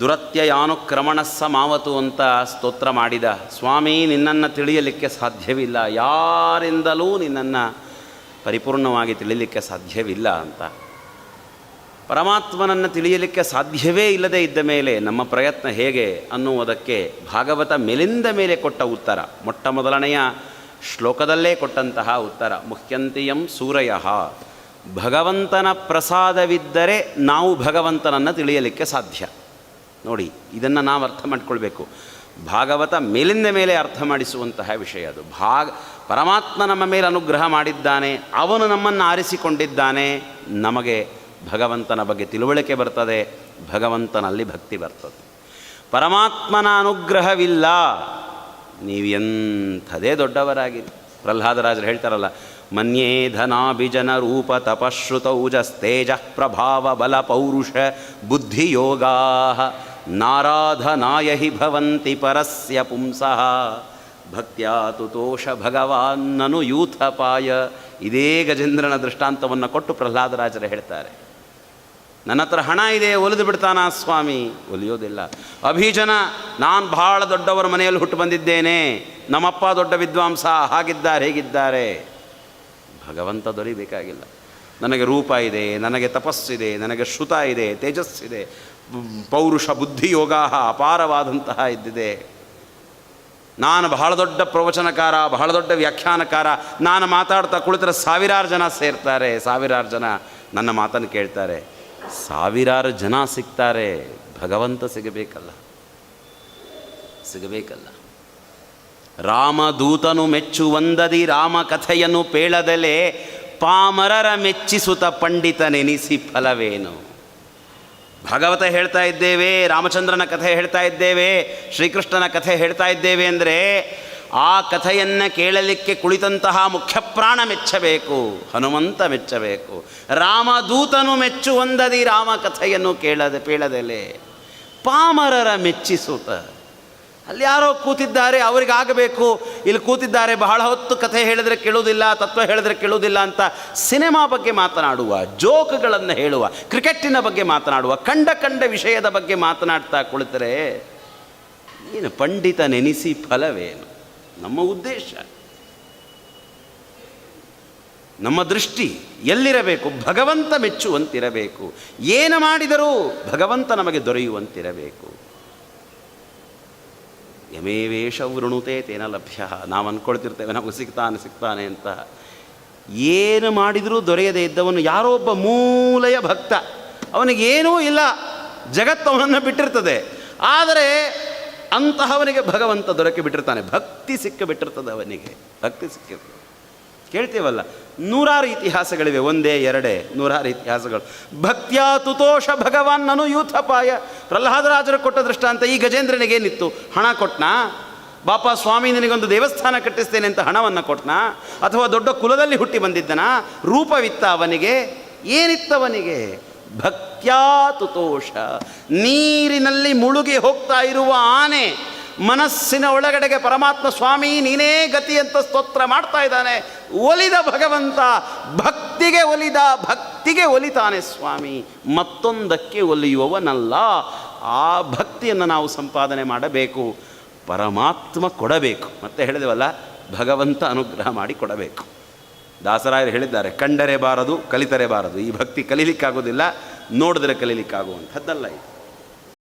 ದುರತ್ಯಯಾನುಕ್ರಮಣಸ್ಸ ಮಾವತು ಅಂತ ಸ್ತೋತ್ರ ಮಾಡಿದ. ಸ್ವಾಮಿ, ನಿನ್ನನ್ನು ತಿಳಿಯಲಿಕ್ಕೆ ಸಾಧ್ಯವಿಲ್ಲ. ಯಾರಿಂದಲೂ ನಿನ್ನನ್ನು ಪರಿಪೂರ್ಣವಾಗಿ ತಿಳಿಯಲಿಕ್ಕೆ ಸಾಧ್ಯವಿಲ್ಲ ಅಂತ. ಪರಮಾತ್ಮನನ್ನು ತಿಳಿಯಲಿಕ್ಕೆ ಸಾಧ್ಯವೇ ಇಲ್ಲದೆ ಇದ್ದ ಮೇಲೆ ನಮ್ಮ ಪ್ರಯತ್ನ ಹೇಗೆ ಅನ್ನುವುದಕ್ಕೆ ಭಾಗವತ ಮೇಲಿಂದ ಮೇಲೆ ಕೊಟ್ಟ ಉತ್ತರ. ಮೊಟ್ಟ ಮೊದಲನೆಯ ಶ್ಲೋಕದಲ್ಲೇ ಕೊಟ್ಟಂತಹ ಉತ್ತರ. ಮುಖ್ಯಂತಿಯಂ ಸೂರಯ. ಭಗವಂತನ ಪ್ರಸಾದವಿದ್ದರೆ ನಾವು ಭಗವಂತನನ್ನು ತಿಳಿಯಲಿಕ್ಕೆ ಸಾಧ್ಯ. ನೋಡಿ, ಇದನ್ನು ನಾವು ಅರ್ಥ ಮಾಡಿಕೊಳ್ಬೇಕು. ಭಾಗವತ ಮೇಲಿಂದ ಮೇಲೆ ಅರ್ಥ ಮಾಡಿಸುವಂತಹ ವಿಷಯ ಅದು. ಭಾಗ, ಪರಮಾತ್ಮ ನಮ್ಮ ಮೇಲೆ ಅನುಗ್ರಹ ಮಾಡಿದ್ದಾನೆ, ಅವನು ನಮ್ಮನ್ನು ಆರಿಸಿಕೊಂಡಿದ್ದಾನೆ, ನಮಗೆ ಭಗವಂತನ ಬಗ್ಗೆ ತಿಳುವಳಿಕೆ ಬರ್ತದೆ, ಭಗವಂತನಲ್ಲಿ ಭಕ್ತಿ ಬರ್ತದೆ. ಪರಮಾತ್ಮನ ಅನುಗ್ರಹವಿಲ್ಲ, ನೀವು ಎಂಥದೇ ದೊಡ್ಡವರಾಗಿರಿ. ಪ್ರಹ್ಲಾದರಾಜರು ಹೇಳ್ತಾರಲ್ಲ ಮನ್ಯೇ ಧನಾಭಿಜನ ರೂಪ ತಪಶ್ರುತೌಜಸ್ತೇಜ ಪ್ರಭಾವ ಬಲ ಪೌರುಷ ಬುದ್ಧಿಯೋಗಾ ನಾರಾಧನಾಯ ಹಿ ಭವಂತಿ ಪರಸ್ಯ ಪುಂಸಃ ಭಕ್ತ್ಯಾ ತುತೋಷ ಭಗವಾನ್ನನು ಯೂಥಪಾಯ. ಇದೇ ಗಜೇಂದ್ರನ ದೃಷ್ಟಾಂತವನ್ನು ಕೊಟ್ಟು ಪ್ರಹ್ಲಾದರಾಜರು ಹೇಳ್ತಾರೆ. ನನ್ನ ಹತ್ರ ಹಣ ಇದೆ, ಒಲಿದು ಬಿಡ್ತಾನ ಸ್ವಾಮಿ? ಒಲಿಯೋದಿಲ್ಲ. ಅಭಿಜನ, ನಾನು ಭಾಳ ದೊಡ್ಡವರ ಮನೆಯಲ್ಲಿ ಹುಟ್ಟು ಬಂದಿದ್ದೇನೆ. ನಮ್ಮಪ್ಪ ದೊಡ್ಡ ವಿದ್ವಾಂಸ, ಹಾಗಿದ್ದಾರೆ, ಹೇಗಿದ್ದಾರೆ. ಭಗವಂತ ದೊರಿಬೇಕಾಗಿಲ್ಲ. ನನಗೆ ರೂಪ ಇದೆ, ನನಗೆ ತಪಸ್ಸಿದೆ, ನನಗೆ ಶ್ರುತ ಇದೆ, ತೇಜಸ್ಸಿದೆ, ಪೌರುಷ ಬುದ್ಧಿಯೋಗ ಅಪಾರವಾದಂತಹ ಇದ್ದಿದೆ. ನಾನು ಬಹಳ ದೊಡ್ಡ ಪ್ರವಚನಕಾರ, ಬಹಳ ದೊಡ್ಡ ವ್ಯಾಖ್ಯಾನಕಾರ, ನಾನು ಮಾತಾಡ್ತಾ ಕುಳಿತರೆ ಸಾವಿರಾರು ಜನ ಸೇರ್ತಾರೆ. ಸಾವಿರಾರು ಜನ ನನ್ನ ಮಾತನ್ನು ಕೇಳ್ತಾರೆ. ಸಾವಿರಾರು ಜನ ಸಿಗ್ತಾರೆ. ಭಗವಂತ ಸಿಗಬೇಕಲ್ಲ. ಸಿಗಬೇಕಲ್ಲ. ರಾಮದೂತನು ಮೆಚ್ಚುವಂದದಿ ರಾಮ ಕಥೆಯನ್ನು ಪೇಳದಲೆ ಪಾಮರರ ಮೆಚ್ಚಿಸುತ್ತ ಪಂಡಿತನೆನಿಸಿ ಫಲವೇನು. ಭಗವತ ಹೇಳ್ತಾ ಇದ್ದೇವೆ, ರಾಮಚಂದ್ರನ ಕಥೆ ಹೇಳ್ತಾ ಇದ್ದೇವೆ, ಶ್ರೀಕೃಷ್ಣನ ಕಥೆ ಹೇಳ್ತಾ ಇದ್ದೇವೆ ಅಂದರೆ ಆ ಕಥೆಯನ್ನು ಕೇಳಲಿಕ್ಕೆ ಕುಳಿತಂತಹ ಮುಖ್ಯಪ್ರಾಣ ಮೆಚ್ಚಬೇಕು, ಹನುಮಂತ ಮೆಚ್ಚಬೇಕು. ರಾಮದೂತನು ಮೆಚ್ಚುವಂದದಿ ರಾಮ ಕಥೆಯನ್ನು ಕೇಳದೆ, ಪೇಳದೆಲೆ ಪಾಮರರ ಮೆಚ್ಚಿಸುತ್ತ ಅಲ್ಲಿ ಯಾರೋ ಕೂತಿದ್ದಾರೆ ಅವರಿಗಾಗಬೇಕು ಇಲ್ಲಿ ಕೂತಿದ್ದಾರೆ, ಬಹಳ ಹೊತ್ತು ಕಥೆ ಹೇಳಿದರೆ ಕೇಳುವುದಿಲ್ಲ, ತತ್ವ ಹೇಳಿದರೆ ಕೇಳುವುದಿಲ್ಲ ಅಂತ ಸಿನಿಮಾ ಬಗ್ಗೆ ಮಾತನಾಡುವ, ಜೋಕ್ಗಳನ್ನು ಹೇಳುವ, ಕ್ರಿಕೆಟ್ಟಿನ ಬಗ್ಗೆ ಮಾತನಾಡುವ, ಕಂಡ ಕಂಡ ವಿಷಯದ ಬಗ್ಗೆ ಮಾತನಾಡ್ತಾ ಕುಳಿತರೆ ಏನು ಪಂಡಿತ ನೆನೆಸಿ ಫಲವೇನು? ನಮ್ಮ ಉದ್ದೇಶ. ನಮ್ಮ ದೃಷ್ಟಿ ಎಲ್ಲಿರಬೇಕು? ಭಗವಂತ ಮೆಚ್ಚುವಂತಿರಬೇಕು. ಏನು ಮಾಡಿದರೂ ಭಗವಂತ ನಮಗೆ ದೊರೆಯುವಂತಿರಬೇಕು. ಯಮೇವೇಶ ವೃಣುತೆ ತೇನ ಲಭ್ಯ. ನಾವು ಅಂದ್ಕೊಳ್ತಿರ್ತೇವೆ ನಮಗೆ ಸಿಗ್ತಾನೆ ಸಿಗ್ತಾನೆ ಅಂತ. ಏನು ಮಾಡಿದರೂ ದೊರೆಯದೇ ಇದ್ದವನು ಯಾರೋ ಒಬ್ಬ ಮೂಲೆಯ ಭಕ್ತ. ಅವನಿಗೇನೂ ಇಲ್ಲ. ಜಗತ್ತು ಅವನನ್ನು ಬಿಟ್ಟಿರ್ತದೆ. ಆದರೆ ಅಂತಹವನಿಗೆ ಭಗವಂತ ದೊರಕಿ ಬಿಟ್ಟಿರ್ತಾನೆ. ಭಕ್ತಿ ಸಿಕ್ಕ ಬಿಟ್ಟಿರ್ತದೆ ಅವನಿಗೆ. ಭಕ್ತಿ ಸಿಕ್ಕಿರ್ತದೆ. ಕೇಳ್ತೀವಲ್ಲ? ನೂರಾರು ಇತಿಹಾಸಗಳಿವೆ, ಒಂದೇ, ಎರಡೇ, ನೂರಾರು ಇತಿಹಾಸಗಳು. ಭಕ್ತ್ಯಾ ತುತೋಷ ಭಗವಾನ್ ನನು ಯೂಥಪಾಯ ಪ್ರಹ್ಲಾದರಾಜರು ಕೊಟ್ಟ ದೃಷ್ಟಾಂತ ಈ ಗಜೇಂದ್ರನಿಗೇನಿತ್ತು ಹಣ ಕೊಟ್ನಾ? ಬಾಪ ಸ್ವಾಮಿ ನಿನಗೊಂದು ದೇವಸ್ಥಾನ ಕಟ್ಟಿಸ್ತೇನೆ ಅಂತ ಹಣವನ್ನು ಕೊಟ್ನಾ? ಅಥವಾ ದೊಡ್ಡ ಕುಲದಲ್ಲಿ ಹುಟ್ಟಿ ಬಂದಿದ್ದನ? ರೂಪವಿತ್ತ ಅವನಿಗೆ? ಏನಿತ್ತವನಿಗೆ? ಭಕ್ತ್ಯಾ ತುತೋಷ. ನೀರಿನಲ್ಲಿ ಮುಳುಗಿ ಹೋಗ್ತಾ ಇರುವ ಆನೆ. ಮನಸ್ಸಿನ ಒಳಗಡೆಗೆ ಪರಮಾತ್ಮ ಸ್ವಾಮಿ, ನೀನೇ ಗತಿ ಅಂತ ಸ್ತೋತ್ರ ಮಾಡ್ತಾ ಇದ್ದಾನೆ. ಒಲಿದ ಭಗವಂತ, ಭಕ್ತಿಗೆ ಒಲಿದ, ಭಕ್ತಿಗೆ ಒಲಿತಾನೆ ಸ್ವಾಮಿ. ಮತ್ತೊಂದಕ್ಕೆ ಒಲಿಯುವವನಲ್ಲ. ಆ ಭಕ್ತಿಯನ್ನು ನಾವು ಸಂಪಾದನೆ ಮಾಡಬೇಕು. ಪರಮಾತ್ಮ ಕೊಡಬೇಕು. ಮತ್ತೆ ಹೇಳಿದೆವಲ್ಲ, ಭಗವಂತ ಅನುಗ್ರಹ ಮಾಡಿ ಕೊಡಬೇಕು. ದಾಸರಾಯರು ಹೇಳಿದ್ದಾರೆ, ಕಂಡರೆ ಬಾರದು, ಕಲಿತರೆ ಬಾರದು. ಈ ಭಕ್ತಿ ಕಲೀಲಿಕ್ಕಾಗೋದಿಲ್ಲ, ನೋಡಿದ್ರೆ ಕಲೀಲಿಕ್ಕಾಗುವಂಥದ್ದಲ್ಲ ಇದು.